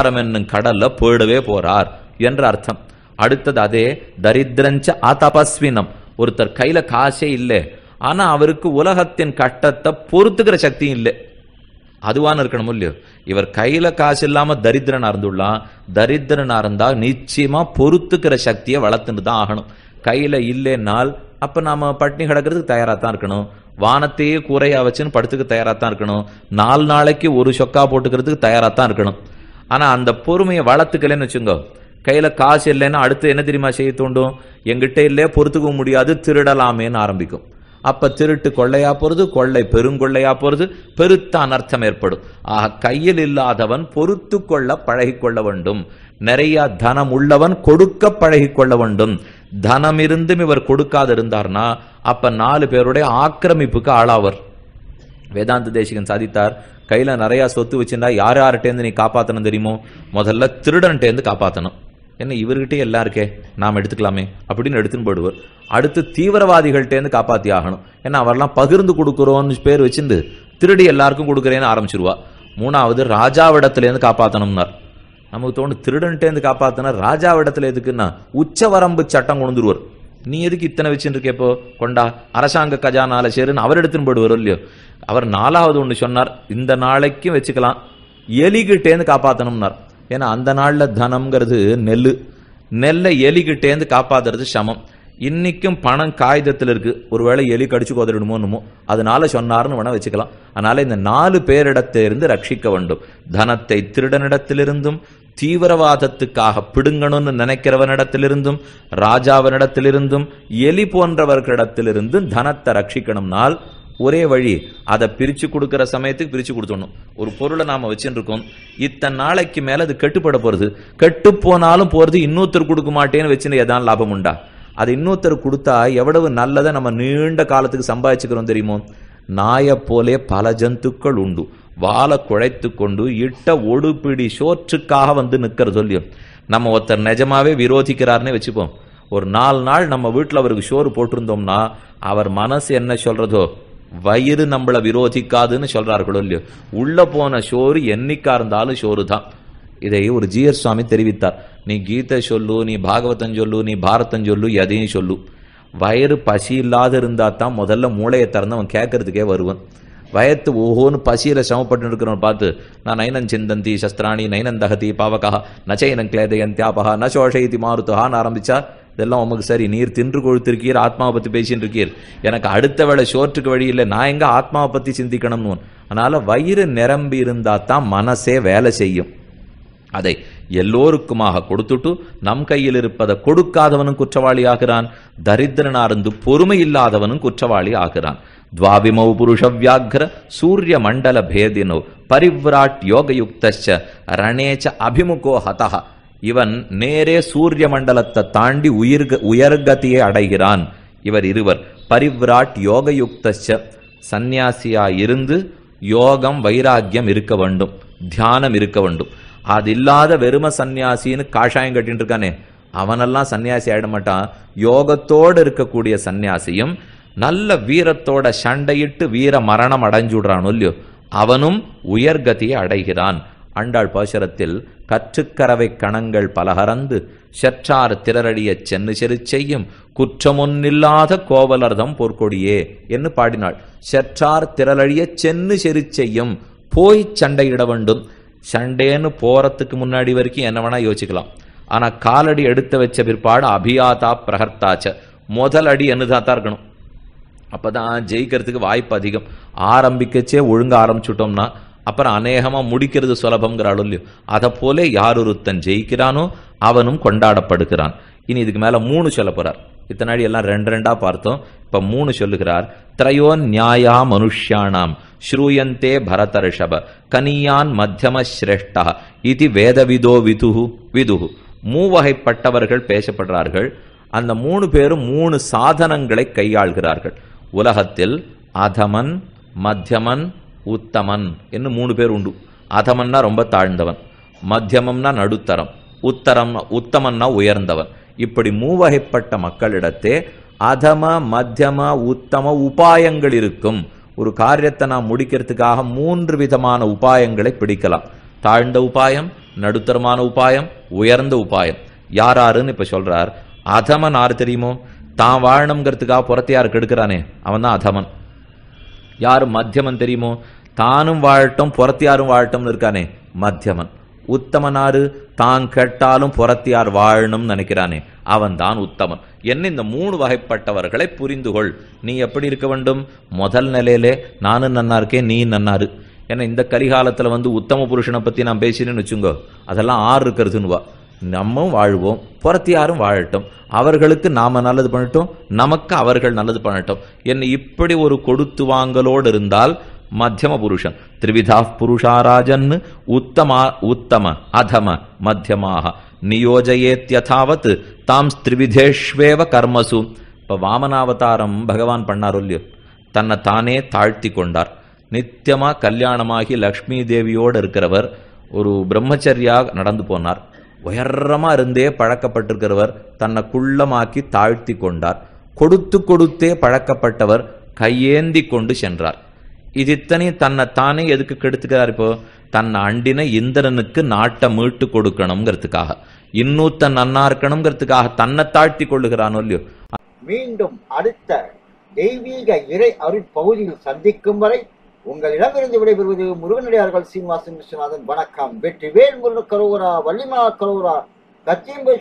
என்னும் கடல்ல போயிடவே போறார் என்ற அர்த்தம். அடுத்தது அதே தரித்திரஞ்ச அதபஸ்வினம் ஒருத்தர் கையில காசே இல்லை. ஆனா அவருக்கு உலகத்தின் கட்டத்தை பொறுத்துக்கிற சக்தியும் இல்லை. அதுவான இருக்கணும் இல்லையோ? இவர் கையில காசு இல்லாம தரித்திரனா இருந்துள்ளான் தரித்திரனா இருந்தா நிச்சயமா பொறுத்துக்கிற சக்தியை வளர்த்துட்டு தான் ஆகணும். கையில இல்லைன்னால் அப்ப நாம பட்டினி கிடக்கிறதுக்கு தயாரா தான் இருக்கணும். வானத்தையே கூரையா வச்சுன்னு படுத்துக்க தயாரா தான் இருக்கணும். நாலு நாளைக்கு ஒரு சொக்கா போட்டுக்கிறதுக்கு தயாரா தான் இருக்கணும். ஆனால் அந்த பொறுமையை வளர்த்துக்கலன்னு வச்சுங்க. கையில் காசு இல்லைன்னா அடுத்து என்ன தெரியுமா செய்ய தூண்டும்? எங்கிட்ட இல்லையே பொறுத்துக்க முடியாது திருடலாமேன்னு ஆரம்பிக்கும். அப்போ திருட்டு கொள்ளையா போகிறது கொள்ளை பெருங்கொள்ளையா போகிறது பெருத்த அனர்த்தம் ஏற்படும். ஆக கையில் இல்லாதவன் பொறுத்து கொள்ள பழகிக்கொள்ள வேண்டும். நிறைய தனம் உள்ளவன் கொடுக்க பழகிக்கொள்ள வேண்டும். தனம் இருந்தும் இவர் கொடுக்காது இருந்தார்னா அப்போ நாலு பேருடைய ஆக்கிரமிப்புக்கு ஆளாவர். வேதாந்த தேசிகன் சாதித்தார். கையில நிறைய சொத்து வச்சிருந்தா யார் யார்கிட்டேருந்து நீ காப்பாத்தணும் தெரியுமோ? முதல்ல திருடன்ட்டேருந்து காப்பாத்தணும். என்ன இவர்கிட்டே எல்லாம் இருக்கே நாம் எடுத்துக்கலாமே அப்படின்னு எடுத்துன்னு போடுவார் அடுத்து தீவிரவாதிகள்கிட்டேருந்து காப்பாத்தி ஆகணும். ஏன்னா அவரெல்லாம் பகிர்ந்து கொடுக்குறோன்னு பேர் வச்சிருந்து திருடி எல்லாருக்கும் கொடுக்குறேன்னு ஆரம்பிச்சிருவா. மூணாவது ராஜாவிடத்துலேருந்து காப்பாத்தணும்னார். நமக்கு தோணு திருடன்ட்டேருந்து காப்பாத்தினா ராஜாவிடத்துல எதுக்குன்னா உச்சவரம்பு சட்டம் கொண்டுருவார். நீ எதுக்கு இத்தனை வச்சுட்டு இருக்கேப்போ கொண்டா அரசாங்க கஜானால சேருன்னு அவர் எடுத்துன்னு போடுவாரோ இல்லையோ? அவர் நாலாவது ஒன்று சொன்னார் இந்த நாளைக்கும் வச்சுக்கலாம் எலிகிட்டேந்து காப்பாத்தணும்னார். ஏன்னா அந்த நாளில் தனம்ங்கிறது நெல் நெல்லை எலிகிட்டேந்து காப்பாத்துறது சமம். இன்னைக்கும் பணம் காகிதத்தில் இருக்கு. ஒருவேளை எலி கடிச்சு கோதறிடுமோ என்னமோ. அதனால சொன்னார்னு வேணா வச்சுக்கலாம். அதனால இந்த நாலு பேரிடத்திலிருந்து ரட்சிக்க வேண்டும். தனத்தை திருடனிடத்திலிருந்தும் தீவிரவாதத்துக்காக பிடுங்கணும்னு நினைக்கிறவனிடத்திலிருந்தும் ராஜாவினிடத்திலிருந்தும் எலி போன்றவர்களிடத்திலிருந்தும் தனத்தை ரட்சிக்கணும்னால் ஒரே வழி அதை பிரிச்சு கொடுக்கிற சமயத்துக்கு பிரிச்சு கொடுத்துடணும். ஒரு பொருளை நாம வச்சுருக்கோம். இத்தனை நாளைக்கு மேல அது கெட்டுப்பட போறது. கெட்டு போனாலும் போறது இன்னொருத்தர் கொடுக்க மாட்டேன்னு வச்சுன்னு எதான் லாபம் உண்டா? அது இன்னொருத்தர் கொடுத்தா எவ்வளவு நல்லதை நம்ம நீண்ட காலத்துக்கு சம்பாதிச்சுக்கிறோம் தெரியுமோ? நாயை போலே பல ஜந்துக்கள் உண்டு. வாழை குழைத்து கொண்டு இட்ட ஒடுபிடி சோற்றுக்காக வந்து நிற்கிற சொல்லியும் நம்ம ஒருத்தர் நிஜமாவே விரோதிக்கிறாருன்னே வச்சுப்போம். ஒரு நாலு நாள் நம்ம வீட்டில் அவருக்கு சோறு போட்டிருந்தோம்னா அவர் மனசு என்ன சொல்றதோ? வயிறு நம்மளை விரோதிக்காதுன்னு சொல்றார்களோ இல்லையோ உள்ள போன சோறு என்னைக்கா இருந்தாலும் சோறு தான் இதை ஒரு ஜிஎஸ் சுவாமி தெரிவித்தார். நீ கீதை சொல்லு நீ பாகவதம் சொல்லு நீ பாரதம் சொல்லு எதையும் சொல்லு. வயிறு பசி இல்லாத இருந்தா தான் முதல்ல மூளையை திறந்து அவன் கேட்கறதுக்கே வருவான். வயத்து ஓஹோன்னு பசியில சமப்பட்டு இருக்கிறவன் பார்த்து நான் நைனன் சிந்தந்தி சஸ்திராணி நைனன் தகதி பாவகா நச்சைனன் கிளேதயன் தியாபகா ந சோஷயதி மாருத்துகான்னு ஆரம்பிச்சா இதெல்லாம் உமக்கு சரி நீர் தின்று கொழுத்திருக்கீர் ஆத்மாவை பத்தி பேசிட்டு இருக்கீர் எனக்கு அடுத்த வேளை சோற்றுக்கு வழி இல்லை நான் எங்க ஆத்மாவை பத்தி சிந்திக்கணும்னு அதனால வயிறு நிரம்பி இருந்தா தான் மனசே வேலை செய்யும். அதை எல்லோருக்குமாக கொடுத்துட்டு நம் கையில் இருப்பதை கொடுக்காதவனும் குற்றவாளி ஆகிறான் தரித்திரனா இருந்து பொறுமை இல்லாதவனும் குற்றவாளி ஆகிறான். துவாபிமௌ புருஷ வியாக்ர சூரிய மண்டல பேதினோ பரிவ்ராட் யோகயுக்தச்ச ரணேச்ச அபிமுகோ ஹதஹ. இவன் நேரே சூரிய மண்டலத்தை தாண்டி உயிர்க உயர்கதியை அடைகிறான். இவர் இருவர் பரிவ்ராட் யோகயுக்தச்ச சந்நியாசியா இருந்து யோகம் வைராக்கியம் இருக்க வேண்டும் தியானம் இருக்க வேண்டும். அது இல்லாத வெறும சந்நியாசின்னு காஷாயம் கட்டின்னு இருக்கானே. அவனெல்லாம் சன்னியாசி ஆயிட மாட்டான். யோகத்தோடு இருக்கக்கூடிய சன்னியாசியும் நல்ல வீரத்தோட சண்டையிட்டு வீர மரணம் அடைஞ்சுடுறான் இல்லையோ அவனும் உயர்கதியை அடைகிறான். அண்டாள் பாசுரத்தில் கற்றுக்கரவை கணங்கள் பலகரந்து செற்றார் திரரடியச் சென்னு செரு செய்யும் குற்றமொன்னில்லாத கோவலர்தம் பொற்கொடியே என்று பாடினாள். செற்றார் திரளழிய சென்னு செரு செய்யும் போய் சண்டையிட வேண்டும். சண்டேன்னு போறதுக்கு முன்னாடி வரைக்கும் என்ன வேணா யோசிக்கலாம். ஆனா காலடி எடுத்து வச்ச பிற்பாடு அபியாதா பிரகர்த்தாச்ச. முதல் அடி என்னதான் தான் இருக்கணும். அப்பதான் ஜெயிக்கிறதுக்கு வாய்ப்பு அதிகம். ஆரம்பிக்கச்சே ஒழுங்க ஆரம்பிச்சுட்டோம்னா அப்புறம் அநேகமா முடிக்கிறது சுலபம்ங்கிறாள் இல்லையோ அதை போல யார் ஒருத்தன் ஜெயிக்கிறானோ அவனும் கொண்டாடப்படுகிறான். இனி இதுக்கு மேல மூணு சொல்ல போறார். இத்தனாடி எல்லாம் ரெண்டு ரெண்டா பார்த்தோம். இப்ப மூணு சொல்லுகிறார் திரையோ நியாயா மனுஷ்யானாம் ஸ்ரூயந்தே பரத ரிஷப கனியான் மத்தியம சிரேஷ்டா இது வேதவிதோ விதுகு விதுகு மூவகைப்பட்டவர்கள் பேசப்படுறார்கள் அந்த மூணு பேரும் மூணு சாதனங்களை கையாள்கிறார்கள். உலகத்தில் அதமன் மத்தியமன் உத்தமன் என்று மூணு பேர் உண்டு. அதமன்னா ரொம்ப தாழ்ந்தவன் மத்தியமம்னா நடுத்தரம் உத்தரம் உத்தமன்னா உயர்ந்தவன். இப்படி மூவகைப்பட்ட மக்களிடத்தே அதம மத்தியம உத்தம உபாயங்கள் இருக்கும். ஒரு காரியத்தை நாம் முடிக்கிறதுக்காக மூன்று விதமான உபாயங்களை பிடிக்கலாம். தாழ்ந்த உபாயம் நடுத்தரமான உபாயம் உயர்ந்த உபாயம். யார் யாருன்னு இப்ப சொல்றார். அதமன் ஆறு தெரியுமோ? தான் வாழணுங்கிறதுக்காக புறத்தை யாரு கெடுக்கிறானே அவன் தான் அதமன். யாரு மத்தியமன் தெரியுமோ? தானும் வாழட்டும் புறத்தியாரும் வாழட்டும்னு இருக்கானே? மத்தியமன். உத்தமனாரு தான் கேட்டாலும் புறத்தியார் வாழணும்னு நினைக்கிறானே. அவன் தான் உத்தமன். என்ன இந்த மூணு வகைப்பட்டவர்களை புரிந்து கொள் நீ எப்படி இருக்க வேண்டும்? முதல் நிலையிலே நானும் நன்னா இருக்கேன் நீ நன்னாரு ஏன்னா இந்த கலிகாலத்தில் வந்து உத்தம புருஷனை பற்றி நான் பேசினேன்னு வச்சுங்கோ அதெல்லாம் ஆறு இருக்கிறதுன்னு வா நம்மவும் வாழ்வோம் புறத்தியாரும் வாழட்டும். அவர்களுக்கு நாம் நல்லது பண்ணட்டும் நமக்கு அவர்கள் நல்லது பண்ணட்டும். என்னை இப்படி ஒரு கொடுத்து வாங்கலோடு இருந்தால் மத்தியம புருஷன் திரிவிதா புருஷாராஜன் உத்தமா உத்தம அதம மத்தியமாக நியோஜயேத்யதாவத் தாம் ஸ்திரிவிதேஷ்வேவ கர்மசு இப்போ வாமனாவதாரம் பகவான் பண்ணார் இல்லையோ தன்னை தானே தாழ்த்தி கொண்டார்। நித்தியமாக கல்யாணமாகி லக்ஷ்மி தேவியோடு இருக்கிறவர் ஒரு பிரம்மச்சரியாக நடந்து போனார். உயரமாக இருந்தே பழக்கப்பட்டிருக்கிறவர் தன்னை குள்ளமாக்கி தாழ்த்தி கொண்டார். கொடுத்து கொடுத்தே பழக்கப்பட்டவர் கையேந்தி கொண்டு சென்றார். இது இத்தனையும் தன்னை தானே எதுக்கு கெடுத்துக்கிறார் இப்போ? தன்னை அண்டின இந்திரனுக்கு நாட்டை மீட்டு கொடுக்கணுங்கிறதுக்காக இன்னூத்தன் நன்னா இருக்கணுங்கிறதுக்காக தன்னை தாழ்த்தி கொள்ளுகிறானோ இல்லையோ? மீண்டும் அடுத்த தெய்வீக இறை அருட்பகுதியில் சந்திக்கும் வரை உங்களிடமிருந்து விடைபெறுவது முருகனடியார்கள் சீனிவாசன் விஸ்வநாதன். வணக்கம். வெற்றி வேல் முருகன் கரோரா வள்ளிமா கரோரா கச்சியம்பை